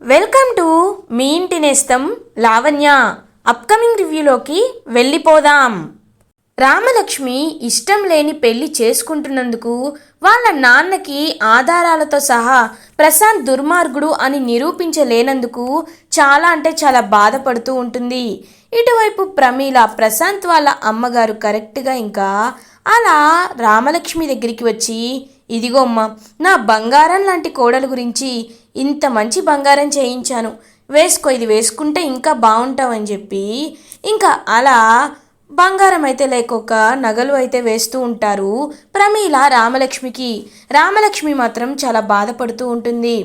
Welcome to me ఇంటి నేస్తం Lavanya. Upcoming రివ్యూలోకి వెళ్ళిపోదాం. రామలక్ష్మి ఇష్టం లేని పెళ్ళి చేసుకుంటున్నందుకు వాళ్ళ నాన్నకి ఆధారాలతో సహా ప్రశాంత్ దుర్మార్గుడు అని నిరూపించలేనందుకు చాలా అంటే చాలా బాధపడుతూ ఉంటుంది. ఇటువైపు ప్రమీల ప్రశాంత్ వాళ్ళ అమ్మగారు కరెక్ట్గా ఇంకా అలా రామలక్ష్మి దగ్గరికి వచ్చి ఇదిగో అమ్మ నా బంగారం లాంటి కోడలు గురించి ఇంత మంచి బంగారం చేయించాను. వేసుకో ఇది వేసుకుంటే ఇంకా బాగుంటావని చెప్పి ఇంకా అలా బంగారం అయితే లేకొక నగలు అయితే వేస్తూ ఉంటారు ప్రమీల రామలక్ష్మికి. రామలక్ష్మి మాత్రం చాలా బాధపడుతూ ఉంటుంది.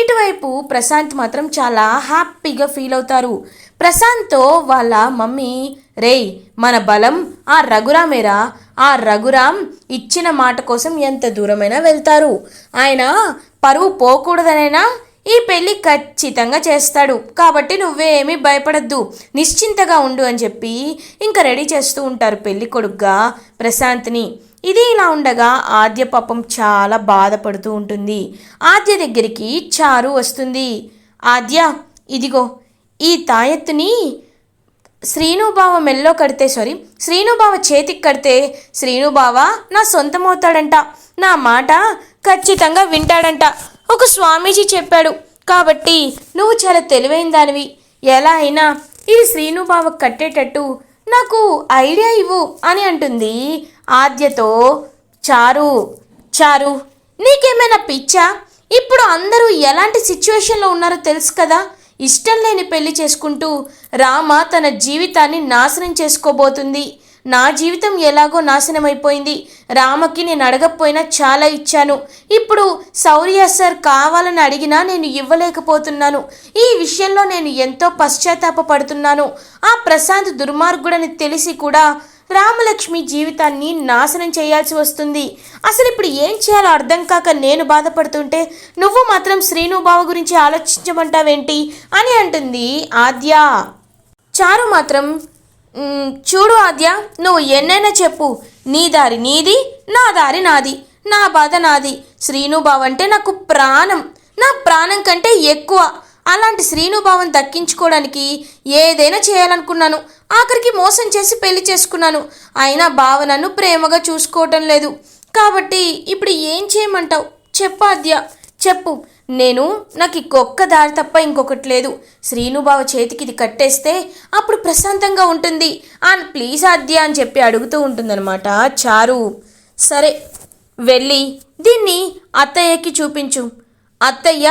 ఇటువైపు ప్రశాంత్ మాత్రం చాలా హ్యాపీగా ఫీల్ అవుతారు. ప్రశాంత్తో వాళ్ళ మమ్మీ రేయ్ మన బలం ఆ రఘురామేరా ఆ రఘురామ్ ఇచ్చిన మాట కోసం ఎంత దూరమైనా వెళ్తారు. ఆయన పరువు పోకూడదనైనా? ఈ పెళ్ళి ఖచ్చితంగా చేస్తాడు. కాబట్టి నువ్వేమీ భయపడద్దు. నిశ్చింతగా ఉండు అని చెప్పి ఇంకా రెడీ చేస్తూ ఉంటారు పెళ్ళి కొడుగ్గా ప్రశాంత్ని. ఇది ఇలా ఉండగా ఆద్య పాపం చాలా బాధపడుతూ ఉంటుంది. ఆద్య దగ్గరికి చారు వస్తుంది. ఆద్య ఇదిగో ఈ తాయెత్తుని శ్రీనుబావ మెల్లో కడితే సారీ శ్రీనుబావ చేతికి కడితే శ్రీనుబావ నా సొంతమవుతాడంట. నా మాట ఖచ్చితంగా వింటాడంట. ఒక స్వామీజీ చెప్పాడు. కాబట్టి నువ్వు చాలా తెలివైన దానివి. ఎలా అయినా ఈ శ్రీనుబావ కట్టేటట్టు నాకు ఐడియా ఇవ్వు అని అంటుంది ఆద్యతో చారు. చారు నీకేమైనా పిచ్చా? ఇప్పుడు అందరూ ఎలాంటి సిచ్యువేషన్లో ఉన్నారో తెలుసు కదా. ఇష్టం లేని పెళ్ళి చేసుకుంటూ రామ తన జీవితాన్ని నాశనం చేసుకోబోతుంది. నా జీవితం ఎలాగో నాశనం అయిపోయింది రామకి నేను అడగకపోయినా చాలా ఇచ్చాను. ఇప్పుడు శౌర్య సార్ కావాలని అడిగినా నేను ఇవ్వలేకపోతున్నాను. ఈ విషయంలో నేను ఎంతో పశ్చాత్తాపపడుతున్నాను. ఆ ప్రశాంత్ దుర్మార్గుడని తెలిసి కూడా రామలక్ష్మి జీవితాన్ని నాశనం చేయాల్సి వస్తుంది. అసలు ఇప్పుడు ఏం చేయాలో అర్థం కాక నేను బాధపడుతుంటే నువ్వు మాత్రం శ్రీనుబావ గురించి ఆలోచించమంటావేంటి? అని అంటుంది ఆద్య. చారు మాత్రం చూడు ఆద్య నువ్వు ఎన్నైనా చెప్పు. నీ దారి నీది నా దారి నాది. నా బాధ నాది. శ్రీనుబావ అంటే నాకు ప్రాణం. నా ప్రాణం కంటే ఎక్కువ. అలాంటి శ్రీనుభావం దక్కించుకోవడానికి ఏదైనా చేయాలనుకున్నాను. ఆఖరికి మోసం చేసి పెళ్ళి చేసుకున్నాను. అయినా బావ నన్ను ప్రేమగా చూసుకోవటం లేదు. కాబట్టి ఇప్పుడు ఏం చేయమంటావు? చెప్పాద్య చెప్పు. నేను నాకు ఇంకొక్క దారి తప్ప ఇంకొకటి లేదు. శ్రీనుబావ చేతికి ఇది కట్టేస్తే అప్పుడు ప్రశాంతంగా ఉంటుంది. అండ్ ప్లీజ్ ఆద్య అని చెప్పి అడుగుతూ ఉంటుందన్నమాట. చారు. సరే వెళ్ళి దీన్ని అత్తయ్యకి చూపించు. అత్తయ్య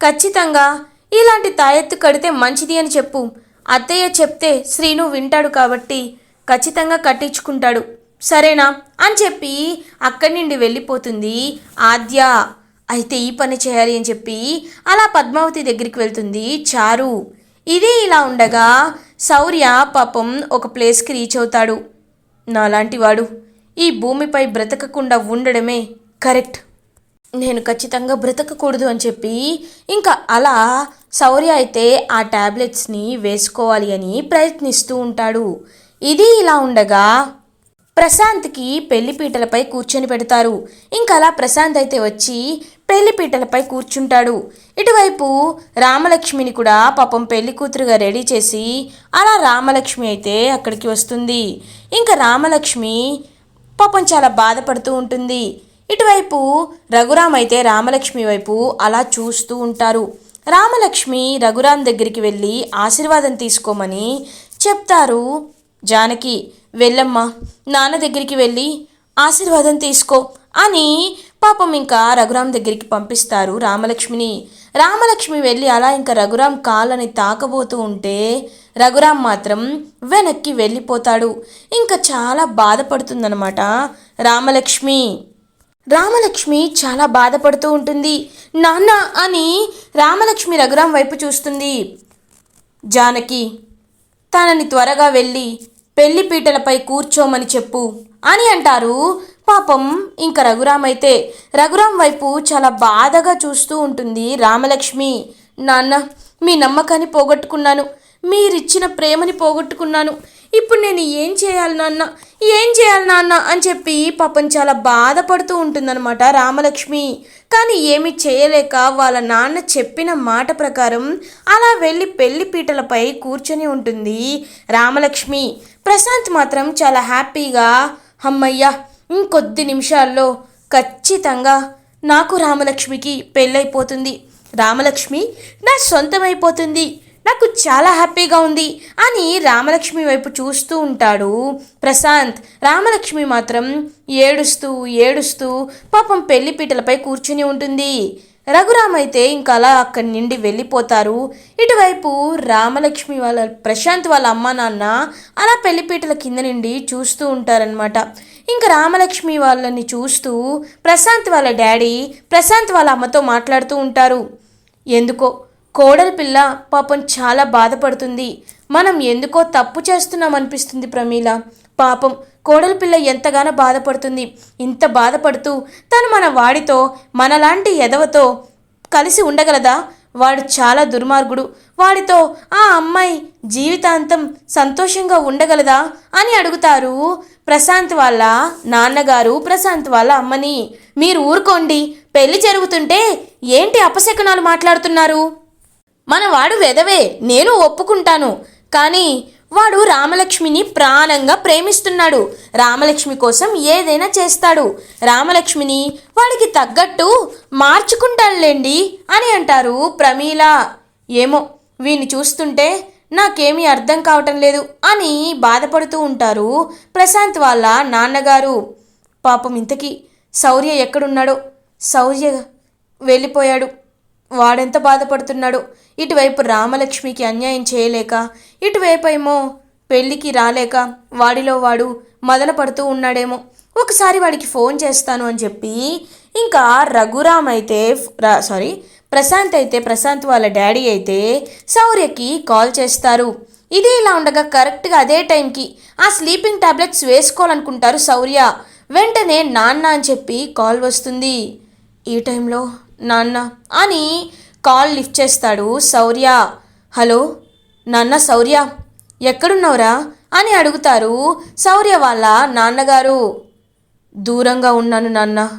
ఖచ్చితంగా ఇలాంటి తాయెత్తు కడితే మంచిది అని చెప్పు. అత్తయ్య చెప్తే శ్రీను వింటాడు కాబట్టి ఖచ్చితంగా కట్టించుకుంటాడు. సరేనా? అని చెప్పి అక్కడి నుండి వెళ్ళిపోతుంది ఆద్య. అయితే ఈ పని చేయాలి అని చెప్పి అలా పద్మావతి దగ్గరికి వెళ్తుంది చారు. ఇది ఇలా ఉండగా శౌర్య పాపం ఒక ప్లేస్కి రీచ్ అవుతాడు. నాలాంటి వాడు. ఈ భూమిపై బ్రతకకుండా ఉండడమే కరెక్ట్. నేను ఖచ్చితంగా బ్రతకకూడదు అని చెప్పి ఇంకా అలా శౌర్య అయితే ఆ టాబ్లెట్స్ని వేసుకోవాలి అని ప్రయత్నిస్తూ ఉంటాడు. ఇది ఇలా ఉండగా ప్రశాంత్కి పెళ్ళిపీటలపై కూర్చొని పెడతారు. ఇంకా అలా ప్రశాంత్ అయితే వచ్చి పెళ్ళిపీటలపై కూర్చుంటాడు. ఇటువైపు రామలక్ష్మిని కూడా పాపం పెళ్ళి కూతురుగా రెడీ చేసి అలా రామలక్ష్మి అయితే అక్కడికి వస్తుంది. ఇంకా రామలక్ష్మి పాపం చాలా బాధపడుతూ ఉంటుంది. ఇటువైపు రఘురామ్ అయితే రామలక్ష్మి వైపు అలా చూస్తూ ఉంటారు. రామలక్ష్మి రఘురామ్ దగ్గరికి వెళ్ళి ఆశీర్వాదం తీసుకోమని చెప్తారు. జానకి వెళ్ళమ్మా నాన్న దగ్గరికి వెళ్ళి ఆశీర్వాదం తీసుకో అని పాపం ఇంకా రఘురామ్ దగ్గరికి పంపిస్తారు రామలక్ష్మిని. రామలక్ష్మి వెళ్ళి అలా ఇంకా రఘురామ్ కాళ్ళని తాకబోతూ ఉంటే రఘురామ్ మాత్రం వెనక్కి వెళ్ళిపోతాడు. ఇంకా చాలా బాధపడుతుందన్నమాట రామలక్ష్మి. రామలక్ష్మి చాలా బాధపడుతూ ఉంటుంది. నాన్న అని రామలక్ష్మి రఘురాం వైపు చూస్తుంది. జానకి తనని త్వరగా వెళ్ళి పెళ్ళి పీటలపై కూర్చోమని చెప్పు అని అంటారు. పాపం ఇంకా రఘురామ్ అయితే రఘురామ్ వైపు చాలా బాధగా చూస్తూ ఉంటుంది రామలక్ష్మి. నాన్న మీ నమ్మకాన్ని పోగొట్టుకున్నాను. మీరిచ్చిన ప్రేమని పోగొట్టుకున్నాను. ఇప్పుడు నేను ఏం చేయాలి నాన్న? ఏం చేయాలి నాన్న? అని చెప్పి పాపం చాలా బాధపడుతూ ఉంటుందన్నమాట రామలక్ష్మి. కానీ ఏమి చేయలేక వాళ్ళ నాన్న చెప్పిన మాట ప్రకారం అలా వెళ్ళి పెళ్ళి పీటలపై కూర్చొని ఉంటుంది రామలక్ష్మి. ప్రశాంత్ మాత్రం చాలా హ్యాపీగా అమ్మయ్య ఇంకొద్ది నిమిషాల్లో ఖచ్చితంగా నాకు రామలక్ష్మికి పెళ్ళైపోతుంది. రామలక్ష్మి నా సొంతమైపోతుంది. నాకు చాలా హ్యాపీగా ఉంది అని రామలక్ష్మి వైపు చూస్తూ ఉంటాడు. ప్రశాంత్ రామలక్ష్మి మాత్రం ఏడుస్తూ ఏడుస్తూ పాపం పెళ్ళిపీటలపై కూర్చుని ఉంటుంది. రఘురామ్ అయితే ఇంకా అలా అక్కడి నుండి వెళ్ళిపోతారు. ఇటువైపు రామలక్ష్మి వాళ్ళ ప్రశాంత్ వాళ్ళ అమ్మ నాన్న అలా పెళ్ళిపీటల కింద నుండి చూస్తూ ఉంటారనమాట ఇంకా రామలక్ష్మి వాళ్ళని చూస్తూ ప్రశాంత్ వాళ్ళ డాడీ ప్రశాంత్ వాళ్ళ అమ్మతో మాట్లాడుతూ ఉంటారు. ఎందుకో? కోడలి పిల్ల పాపం చాలా బాధపడుతుంది. మనం ఎందుకో తప్పు చేస్తున్నాం అనిపిస్తుంది ప్రమీల. పాపం కోడలి పిల్ల ఎంతగానో బాధపడుతుంది. ఇంత బాధపడుతూ తను మన వాడితో మనలాంటి ఎదవతో కలిసి ఉండగలదా? వాడు చాలా దుర్మార్గుడు. వాడితో ఆ అమ్మాయి జీవితాంతం సంతోషంగా ఉండగలదా? అని అడుగుతారు ప్రశాంత్ వాళ్ళ నాన్నగారు ప్రశాంత్ వాళ్ళ అమ్మని. మీరు ఊరుకోండి. పెళ్ళి జరుగుతుంటే ఏంటి అపశకనాలు మాట్లాడుతున్నారు? మన వాడు వెదవే నేను ఒప్పుకుంటాను. కానీ వాడు రామలక్ష్మిని ప్రాణంగా ప్రేమిస్తున్నాడు. రామలక్ష్మి కోసం ఏదైనా చేస్తాడు. రామలక్ష్మిని వాడికి తగ్గట్టు మార్చుకుంటాడులేండి అని అంటారు ప్రమీల. ఏమో వీని చూస్తుంటే నాకేమీ అర్థం కావటం లేదు అని బాధపడుతూ ఉంటారు ప్రశాంత్ వాళ్ళ నాన్నగారు. పాపం ఇంతకీ శౌర్య ఎక్కడున్నాడో? శౌర్య వెళ్ళిపోయాడు. వాడెంత బాధపడుతున్నాడు? ఇటువైపు రామలక్ష్మికి అన్యాయం చేయలేక ఇటువైపు ఏమో పెళ్ళికి రాలేక వాడిలో వాడు మదన పడుతూ ఉన్నాడేమో. ఒకసారి వాడికి ఫోన్ చేస్తాను అని చెప్పి ఇంకా రఘురామ్ అయితే సారీ ప్రశాంత్ అయితే ప్రశాంత్ వాళ్ళ డాడీ అయితే శౌర్యకి కాల్ చేస్తారు. ఇది ఇలా ఉండగా కరెక్ట్గా అదే టైంకి ఆ స్లీపింగ్ టాబ్లెట్స్ వేసుకోవాలనుకుంటారు శౌర్య వెంటనే నాన్న అని చెప్పి కాల్ వస్తుంది. ఈ టైంలో నాన్న అని కాల్ లిఫ్ట్ చేస్తాడు శౌర్య. హలో? నాన్న శౌర్య ఎక్కడున్నావురా? అని అడుగుతారు శౌర్య వాళ్ళ నాన్నగారు. దూరంగా ఉన్నాను నాన్న.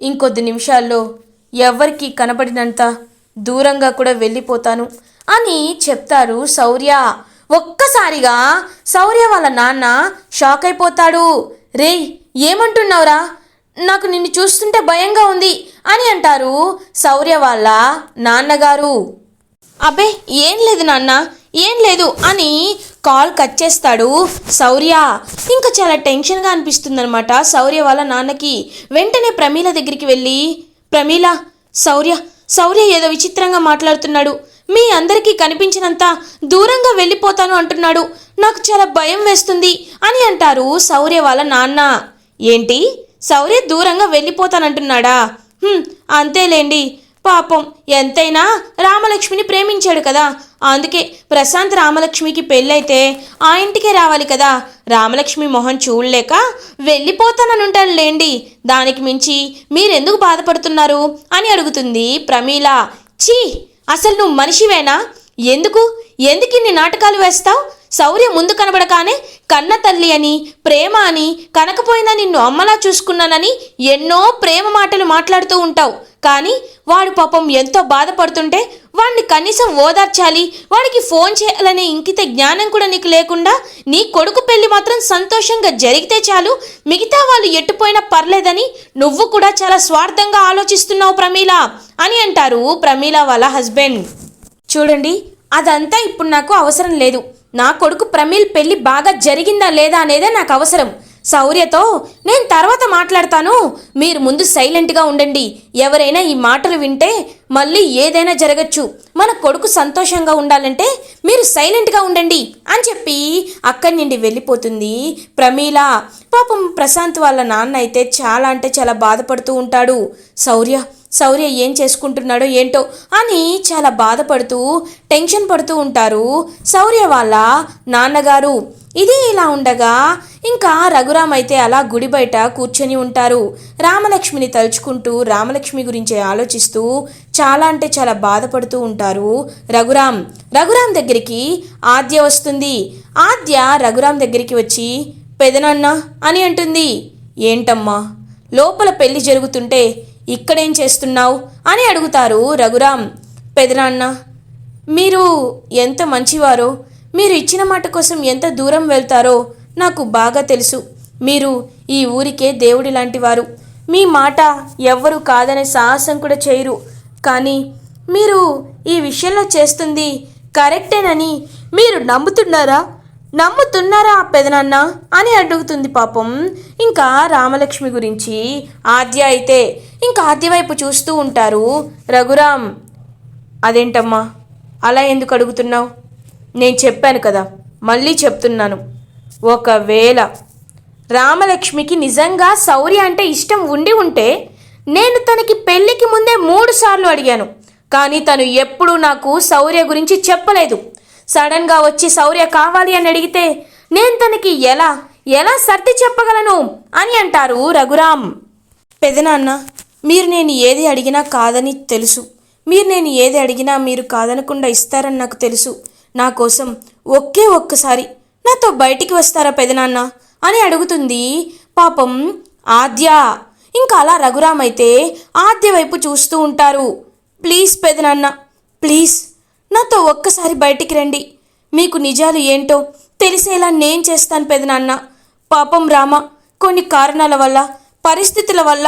ఇంకొద్ది నిమిషాల్లో ఎవరికి కనపడినంత దూరంగా కూడా వెళ్ళిపోతాను అని చెప్తారు శౌర్య. ఒక్కసారిగా శౌర్య వాళ్ళ నాన్న షాక్ అయిపోతాడు. రేయ్ ఏమంటున్నావురా? నాకు నిన్ను చూస్తుంటే భయంగా ఉంది అని అంటారు శౌర్య వాళ్ళ నాన్నగారు. అబ్బే ఏం లేదు నాన్న ఏం లేదు అని కాల్ కట్ చేస్తాడు శౌర్య. ఇంకా చాలా టెన్షన్గా అనిపిస్తుందనమాట శౌర్య వాళ్ళ నాన్నకి. వెంటనే ప్రమీల దగ్గరికి వెళ్ళి ప్రమీల శౌర్య శౌర్య ఏదో విచిత్రంగా మాట్లాడుతున్నాడు. మీ అందరికీ కనిపించినంత దూరంగా వెళ్ళిపోతాను అంటున్నాడు. నాకు చాలా భయం వేస్తుంది అని అంటారు శౌర్య వాళ్ళ నాన్న. ఏంటి? శౌర్య దూరంగా వెళ్ళిపోతానంటున్నాడా? అంతేలేండి. పాపం ఎంతైనా రామలక్ష్మిని ప్రేమించాడు కదా. అందుకే ప్రశాంత్ రామలక్ష్మికి పెళ్ళైతే ఆ ఇంటికే రావాలి కదా. రామలక్ష్మి మొహం చూడలేక వెళ్ళిపోతాననుంటాను లేండి దానికి మించి మీరెందుకు బాధపడుతున్నారు? అని అడుగుతుంది ప్రమీల. ఛీ అసలు నువ్వు మనిషివేనా? ఎందుకు? ఎందుకు ఇన్ని నాటకాలు వేస్తావు? శౌర్య ముందు కనబడగానే కన్న తల్లి అని ప్రేమ అని కనకపోయినా నిన్ను అమ్మలా చూసుకున్నానని ఎన్నో ప్రేమ మాటలు మాట్లాడుతూ ఉంటావు. కానీ వాడు పాపం ఎంతో బాధపడుతుంటే వాడిని కనీసం ఓదార్చాలి వాడికి ఫోన్ చేయాలనే ఇంకిత జ్ఞానం కూడా నీకు లేకుండా నీ కొడుకు పెళ్ళి మాత్రం సంతోషంగా జరిగితే చాలు మిగతా వాళ్ళు ఎట్టుపోయినా పర్లేదని నువ్వు కూడా చాలా స్వార్థంగా ఆలోచిస్తున్నావు ప్రమీల అని అంటారు ప్రమీల వాళ్ళ హస్బెండ్. చూడండి అదంతా ఇప్పుడు నాకు అవసరం లేదు. నా కొడుకు ప్రమీల్ పెళ్ళి బాగా జరిగిందా లేదా అనేదే నాకు అవసరం. శౌర్యతో నేను తర్వాత మాట్లాడతాను. మీరు ముందు సైలెంట్గా ఉండండి. ఎవరైనా ఈ మాటలు వింటే మళ్ళీ ఏదైనా జరగచ్చు. మన కొడుకు సంతోషంగా ఉండాలంటే మీరు సైలెంట్గా ఉండండి అని చెప్పి అక్కడి నుండి వెళ్ళిపోతుంది ప్రమీల. పాపం ప్రశాంత్ వాళ్ళ నాన్న అయితే చాలా అంటే చాలా బాధపడుతూ ఉంటాడు. శౌర్య శౌర్య ఏం చేసుకుంటున్నాడో ఏంటో అని చాలా బాధపడుతూ టెన్షన్ పడుతూ ఉంటారు శౌర్య వాళ్ళ నాన్నగారు. ఇది ఇలా ఉండగా ఇంకా రఘురామ్ అయితే అలా గుడి బయట కూర్చొని ఉంటారు. రామలక్ష్మిని తలుచుకుంటూ రామలక్ష్మి గురించి ఆలోచిస్తూ చాలా అంటే చాలా బాధపడుతూ ఉంటారు రఘురామ్. రఘురామ్ దగ్గరికి ఆద్య వస్తుంది. ఆద్య రఘురామ్ దగ్గరికి వచ్చి పెదనాన్న అని అంటుంది. ఏంటమ్మా? లోపల పెళ్ళి జరుగుతుంటే ఇక్కడేం చేస్తున్నావు? అని అడుగుతారు రఘురామ్. పెదనాన్న మీరు ఎంత మంచివారో మీరు ఇచ్చిన మాట కోసం ఎంత దూరం వెళ్తారో నాకు బాగా తెలుసు. మీరు ఈ ఊరికే దేవుడి లాంటివారు మీ మాట ఎవ్వరు కాదనే సాహసం కూడా చేయరు. కానీ మీరు ఈ విషయంలో చేస్తుంది కరెక్టేనని మీరు నమ్ముతున్నారా? నమ్ముతున్నారా ఆ పెదనాన్న? అని అడుగుతుంది పాపం. ఇంకా రామలక్ష్మి గురించి ఆద్య అయితే ఇంకా ఆద్య వైపు చూస్తూ ఉంటారు. రఘురామ్ అదేంటమ్మా? అలా ఎందుకు అడుగుతున్నావు? నేను చెప్పాను కదా మళ్ళీ చెప్తున్నాను. ఒకవేళ రామలక్ష్మికి నిజంగా శౌర్య అంటే ఇష్టం ఉండి ఉంటే నేను తనకి పెళ్ళికి ముందే మూడు సార్లు అడిగాను. కానీ తను ఎప్పుడూ నాకు శౌర్య గురించి చెప్పలేదు. సడన్గా వచ్చి శౌర్య కావాలి అని అడిగితే నేను తనకి ఎలా ఎలా సర్ది చెప్పగలను? అని అంటారు రఘురామ్. పెదనాన్న మీరు నేను ఏది అడిగినా కాదని తెలుసు. మీరు నేను ఏది అడిగినా మీరు కాదనకుండా ఇస్తారని నాకు తెలుసు. నా కోసం ఒకే ఒక్కసారి నాతో బయటికి వస్తారా పెదనాన్న అని అడుగుతుంది పాపం ఆద్య. ఇంకా అలా రఘురామ్ అయితే ఆద్య వైపు చూస్తూ ఉంటారు. ప్లీజ్ పెదనాన్న ప్లీజ్ నాతో ఒక్కసారి బయటికి రండి. మీకు నిజాలు ఏంటో తెలిసేలా నేను చేస్తాను పెదనాన్న పాపం రామ కొన్ని కారణాల వల్ల పరిస్థితుల వల్ల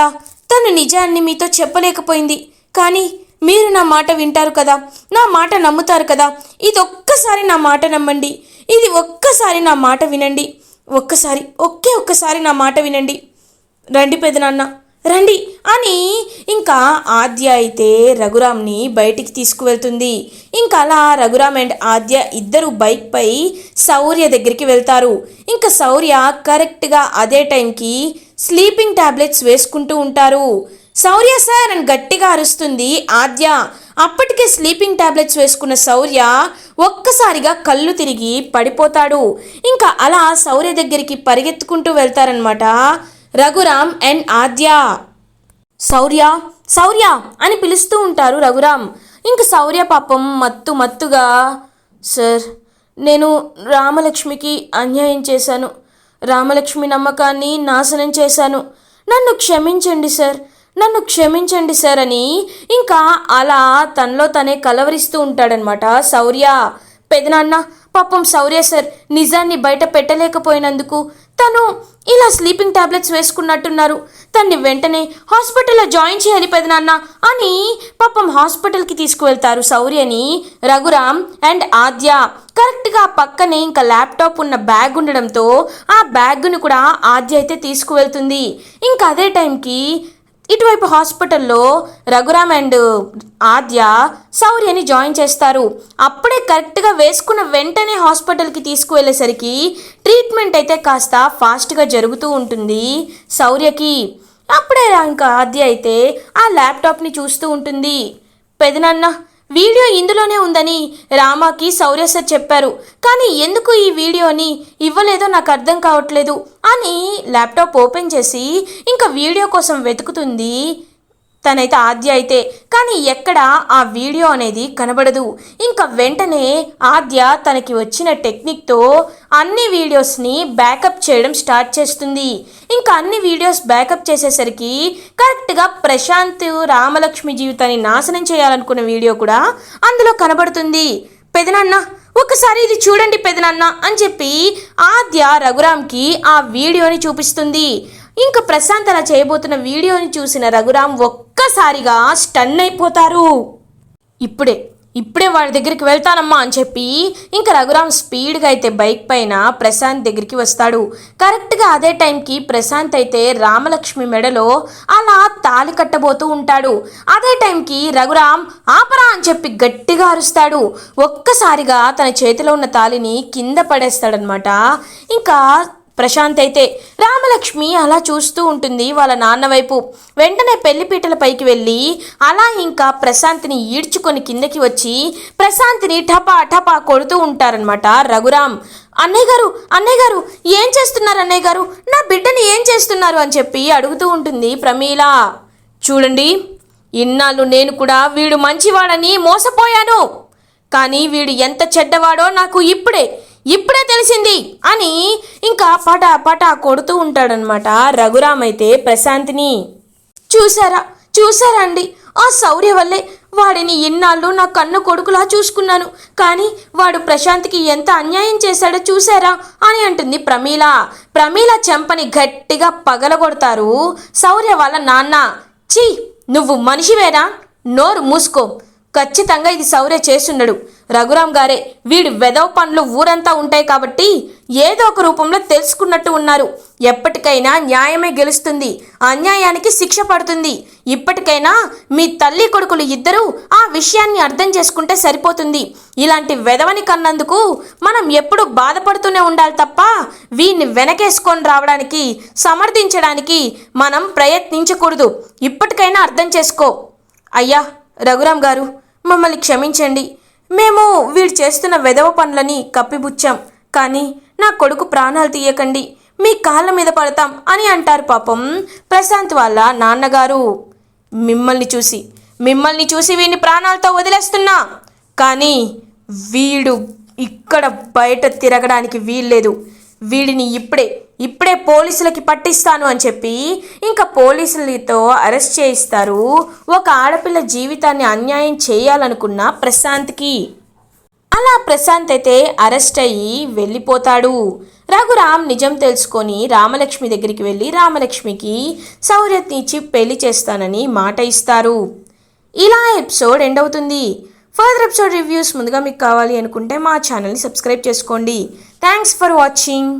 తను నిజాన్ని మీతో చెప్పలేకపోయింది. కానీ మీరు నా మాట వింటారు కదా నా మాట నమ్ముతారు కదా ఇది ఒక్కసారి నా మాట నమ్మండి. ఇది ఒక్కసారి నా మాట వినండి. ఒక్కసారి ఒకే ఒక్కసారి నా మాట వినండి. రండి పెదనాన్న రండి అని ఇంకా ఆద్య అయితే రఘురామ్ని బయటికి తీసుకువెళ్తుంది. ఇంకా అలా రఘురామ్ అండ్ ఆద్య ఇద్దరు బైక్పై శౌర్య దగ్గరికి వెళ్తారు. ఇంకా శౌర్య కరెక్ట్గా అదే టైంకి స్లీపింగ్ టాబ్లెట్స్ వేసుకుంటూ ఉంటారు. శౌర్య సార్ అని గట్టిగా అరుస్తుంది ఆద్య. అప్పటికే స్లీపింగ్ ట్యాబ్లెట్స్ వేసుకున్న శౌర్య ఒక్కసారిగా కళ్ళు తిరిగి పడిపోతాడు. ఇంకా అలా శౌర్య దగ్గరికి పరిగెత్తుకుంటూ వెళ్తారనమాట రఘురామ్ అండ్ ఆద్య. శౌర్య శౌర్య అని పిలుస్తూ ఉంటారు రఘురామ్. ఇంక శౌర్య పాపం మత్తు మత్తుగా సార్ నేను రామలక్ష్మికి అన్యాయం చేశాను. రామలక్ష్మి నమ్మకాన్ని నాశనం చేశాను. నన్ను క్షమించండి సార్ నన్ను క్షమించండి సార్ అని ఇంకా అలా తనలో తనే కలవరిస్తూ ఉంటాడనమాట శౌర్య పెదనాన్న పాపం శౌర్య సార్ నిజాన్ని బయట పెట్టలేకపోయినందుకు తను ఇలా స్లీపింగ్ టాబ్లెట్స్ వేసుకున్నట్టున్నారు. తన్ని వెంటనే హాస్పిటల్లో జాయిన్ చేయాలి పెదనాన్న అని పాపం హాస్పిటల్కి తీసుకువెళ్తారు శౌర్యని రఘురామ్ అండ్ ఆద్య. కరెక్ట్గా పక్కనే ఇంకా ల్యాప్టాప్ ఉన్న బ్యాగ్ ఉండడంతో ఆ బ్యాగ్ను కూడా ఆద్య అయితే తీసుకువెళ్తుంది. ఇంకా అదే టైంకి ఇటువైపు హాస్పిటల్లో రఘురామ్ అండ్ ఆద్య శౌర్యని జాయిన్ చేస్తారు. అప్పుడే కరెక్ట్గా వేసుకున్న వెంటనే హాస్పిటల్కి తీసుకువెళ్ళేసరికి ట్రీట్మెంట్ అయితే కాస్త ఫాస్ట్గా జరుగుతూ ఉంటుంది శౌర్యకి అప్పుడే ఇంకా ఆద్య అయితే ఆ ల్యాప్టాప్ని చూస్తూ ఉంటుంది. పెదనాన్న వీడియో ఇందులోనే ఉందని రామాకి శౌర్య సార్ చెప్పారు. కానీ ఎందుకు ఈ వీడియోని ఇవ్వలేదో నాకు అర్థం కావట్లేదు అని ల్యాప్టాప్ ఓపెన్ చేసి ఇంకా వీడియో కోసం వెతుకుతుంది. తనైతే ఆద్య అయితే. కానీ ఎక్కడ ఆ వీడియో అనేది కనబడదు. ఇంకా వెంటనే ఆద్య తనకి వచ్చిన టెక్నిక్తో అన్ని వీడియోస్ని బ్యాకప్ చేయడం స్టార్ట్ చేస్తుంది. ఇంకా అన్ని వీడియోస్ బ్యాకప్ చేసేసరికి కరెక్ట్గా ప్రశాంత్ రామలక్ష్మి జీవితాన్ని నాశనం చేయాలనుకున్న వీడియో కూడా అందులో కనబడుతుంది. పెదనాన్న ఒకసారి ఇది చూడండి పెదనాన్న అని చెప్పి ఆద్య రఘురామ్కి ఆ వీడియోని చూపిస్తుంది. ఇంకా ప్రశాంత్ అలా చేయబోతున్న వీడియోని చూసిన రఘురామ్ ఒక్కసారిగా స్టన్ అయిపోతారు. ఇప్పుడే ఇప్పుడే వాడి దగ్గరికి వెళ్తానమ్మా అని చెప్పి ఇంకా రఘురామ్ స్పీడ్గా అయితే బైక్ పైన ప్రశాంత్ దగ్గరికి వస్తాడు. కరెక్ట్గా అదే టైంకి ప్రశాంత్ అయితే రామలక్ష్మి మెడలో అలా తాలి కట్టబోతూ ఉంటాడు. అదే టైంకి రఘురామ్ ఆపరా అని చెప్పి గట్టిగా అరుస్తాడు. ఒక్కసారిగా తన చేతిలో ఉన్న తాలిని కింద పడేస్తాడనమాట ఇంకా ప్రశాంత్ అయితే రామలక్ష్మి అలా చూస్తూ ఉంటుంది వాళ్ళ నాన్న వైపు. వెంటనే పెళ్ళిపీటల పైకి వెళ్ళి అలా ఇంకా ప్రశాంత్ని ఈడ్చుకొని కిందకి వచ్చి ప్రశాంత్ని టపా టపా కొడుతూ ఉంటారనమాట రఘురామ్ అన్నయ్య గారు అన్నయ్య గారు ఏం చేస్తున్నారు అన్నయ్య గారు? నా బిడ్డని ఏం చేస్తున్నారు? అని చెప్పి అడుగుతూ ఉంటుంది ప్రమీల. చూడండి ఇన్నాళ్ళు నేను కూడా వీడు మంచివాడని మోసపోయాను. కానీ వీడు ఎంత చెడ్డవాడో నాకు ఇప్పుడే ఇప్పుడే తెలిసింది అని ఇంకా పటా పటా కొడుతూ ఉంటాడనమాట రఘురామ్ అయితే ప్రశాంత్ని. చూసారా చూసారా అండి? ఆ శౌర్య వల్లే వాడిని ఇన్నాళ్ళు నా కన్ను కొడుకులా చూసుకున్నాను. కానీ వాడు ప్రశాంత్కి ఎంత అన్యాయం చేశాడో చూసారా అని అంటుంది ప్రమీల. ప్రమీల చెంపని గట్టిగా పగలగొడతారు శౌర్య వాళ్ళ నాన్న. చీ నువ్వు మనిషివేరా? నోరు మూసుకో. ఖచ్చితంగా ఇది శౌర్య చేస్తున్నాడు. రఘురాం గారే వీడి వెదవ పనులు ఊరంతా ఉంటాయి కాబట్టి ఏదో ఒక రూపంలో తెలుసుకున్నట్టు ఉన్నారు. ఎప్పటికైనా న్యాయమే గెలుస్తుంది అన్యాయానికి శిక్ష పడుతుంది. ఇప్పటికైనా మీ తల్లి కొడుకులు ఇద్దరూ ఆ విషయాన్ని అర్థం చేసుకుంటే సరిపోతుంది. ఇలాంటి వెదవని కన్నందుకు మనం ఎప్పుడు బాధపడుతూనే ఉండాలి తప్ప వీడిని వెనకేసుకొని రావడానికి సమర్థించడానికి మనం ప్రయత్నించకూడదు. ఇప్పటికైనా అర్థం చేసుకో. అయ్యా రఘురాం గారు మమ్మల్ని క్షమించండి. మేము వీడు చేస్తున్న వెధవ పనులని కప్పిపుచ్చాం. కానీ నా కొడుకు ప్రాణాలు తీయకండి. మీ కాళ్ళ మీద పడతాం అని అంటారు పాపం ప్రశాంత్ వాళ్ళ నాన్నగారు. మిమ్మల్ని చూసి మిమ్మల్ని చూసి వీడిని ప్రాణాలతో వదిలేస్తున్నా. కానీ వీడు ఇక్కడ బయట తిరగడానికి వీల్లేదు. వీడిని ఇప్పుడే ఇప్పుడే పోలీసులకి పట్టిస్తాను అని చెప్పి ఇంకా పోలీసులతో అరెస్ట్ చేయిస్తారు. ఒక ఆడపిల్ల జీవితాన్ని అన్యాయం చేయాలనుకున్న ప్రశాంత్కి. అలా ప్రశాంత్ అయితే అరెస్ట్ అయ్యి వెళ్ళిపోతాడు. రఘురామ్ నిజం తెలుసుకొని రామలక్ష్మి దగ్గరికి వెళ్ళి రామలక్ష్మికి సౌర్యత్ ఇచ్చి పెళ్ళి చేస్తానని మాట ఇస్తారు. ఇలా ఎపిసోడ్ ఎండ్ అవుతుంది. ఫర్దర్ ఎపిసోడ్ రివ్యూస్ ముందుగా మీకు కావాలి అనుకుంటే మా ఛానల్ని సబ్స్క్రైబ్ చేసుకోండి. Thanks for watching.